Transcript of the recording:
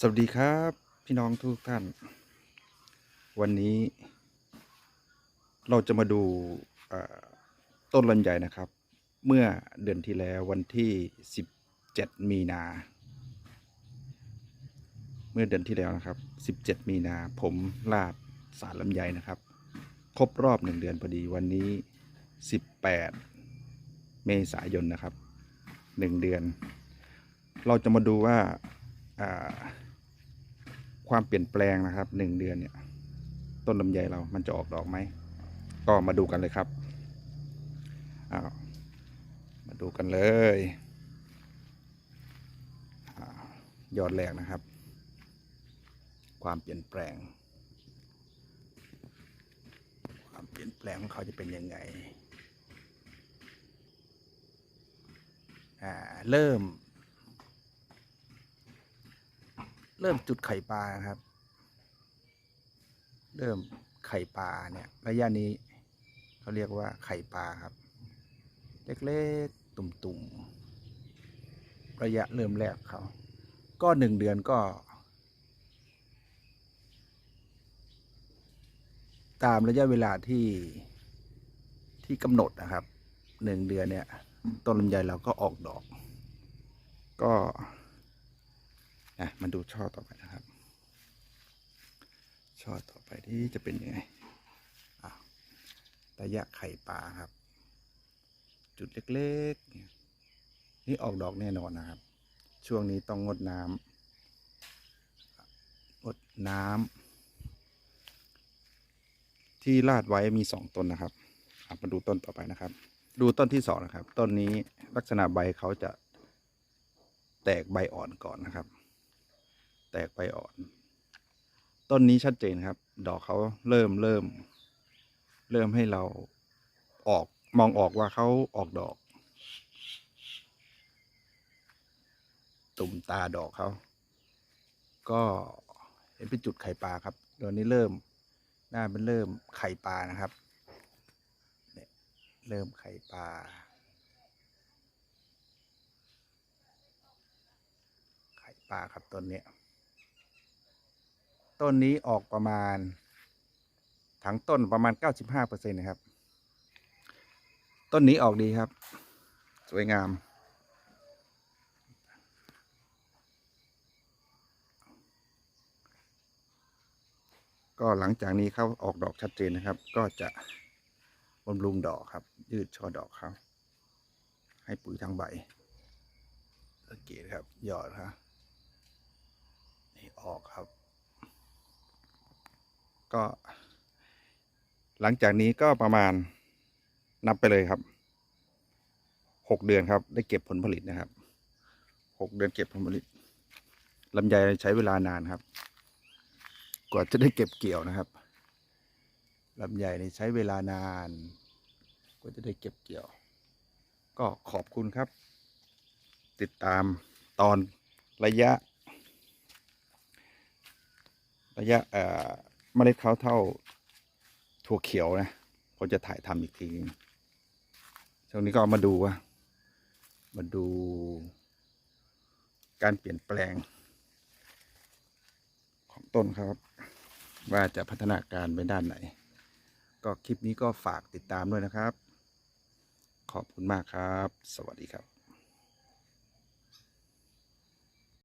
สวัสดีครับพี่น้องทุกท่าน วันนี้ เราจะมาดูต้นลำไยนะครับ เมื่อเดือนที่แล้ววันที่ 17 มีนา เมื่อเดือนที่แล้วนะครับ 17 มีนาผมลาดสารลำไยนะครับ ครบรอบหนึ่งเดือนพอดีวันนี้ 18 เมษายนนะครับหนึ่งเดือน เราจะมาดูว่าอ่า ความเปลี่ยนแปลงนะครับหนึ่งเดือนเนี่ย ต้นลำไยเรามันจะออกดอกไหม ก็มาดูกันเลยครับอ้าวมาดูกันเลยอยอดแรกนะครับ ความเปลี่ยนแปลง ความเปลี่ยนแปลงของเขาจะเป็นยังไงอ่าเริ่ม เริ่มจุดไข่ปลาครับ เริ่มไข่ปลาเนี่ย ระยะนี้เขาเรียกว่าไข่ปลาครับ เล็กๆตุ่มๆ ระยะเริ่มแรกเขา ก็หนึ่งเดือนก็ ตามระยะเวลาที่ที่กำหนดนะครับหนึ่งเดือนเนี่ยต้นลำไยเราก็ออกดอก ก็ นะมาดูช่อต่อไปนะครับ ช่อต่อไปที่จะเป็นยังไงอะระยะไข่ปลาครับ จุดเล็กๆ นี่ออกดอกแน่นอนนะครับ ช่วงนี้ต้องงดน้ำงดน้ำที่ลาดไว้มีสองต้นนะครับมาดูต้นต่อไปนะครับ ดูต้นที่สองนะครับ ต้นนี้ลักษณะใบเขาจะแตกใบอ่อนก่อนนะครับ แตกใบอ่อน ต้นนี้ชัดเจนครับ ดอกเขาเริ่มเริ่ม เริ่มให้เราออกมองออกว่าเขาออกดอก ตุ่มตาดอกเขาก็เห็นเป็นจุดไข่ปลาครับตอนนี้เริ่มหน้าเป็นเริ่มไข่ปลานะครับเนี่ยเริ่มไข่ปลาไข่ปลาครับต้นเนี้ย ต้นนี้ออกประมาณทั้งต้นประมาณ 95เปอร์เซ็นต์นะครับ ต้นนี้ออกดีครับ สวยงาม ก็หลังจากนี้เขาออกดอกชัดเจนนะครับ ก็จะบำรุงดอกครับ ยืดช่อดอกเขาให้ปุ๋ยทั้งใบสังเกตครับ ยอดครับนี่ออกครับ ก็ หลังจากนี้ก็ประมาณนับไปเลยครับหกเดือนครับ ได้เก็บผลผลิตนะครับหกเดือนเก็บผลผลิตลำไยใช้เวลานานครับ กว่าจะได้เก็บเกี่ยวนะครับลำไยนี่ใช้เวลานาน กว่าจะได้เก็บเกี่ยว ก็ขอบคุณครับ ติดตามตอนระยะ ระยะเอ่อ เมล็ดเขาเท่าถั่วเขียวนะผมจะถ่ายทำอีกทีนึงช่วงนี้ก็มาดูว่า มาดู การเปลี่ยนแปลง ของต้นครับ ว่าจะพัฒนาการไปด้านไหน ก็คลิปนี้ก็ฝากติดตามด้วยนะครับ ขอบคุณมากครับ สวัสดีครับ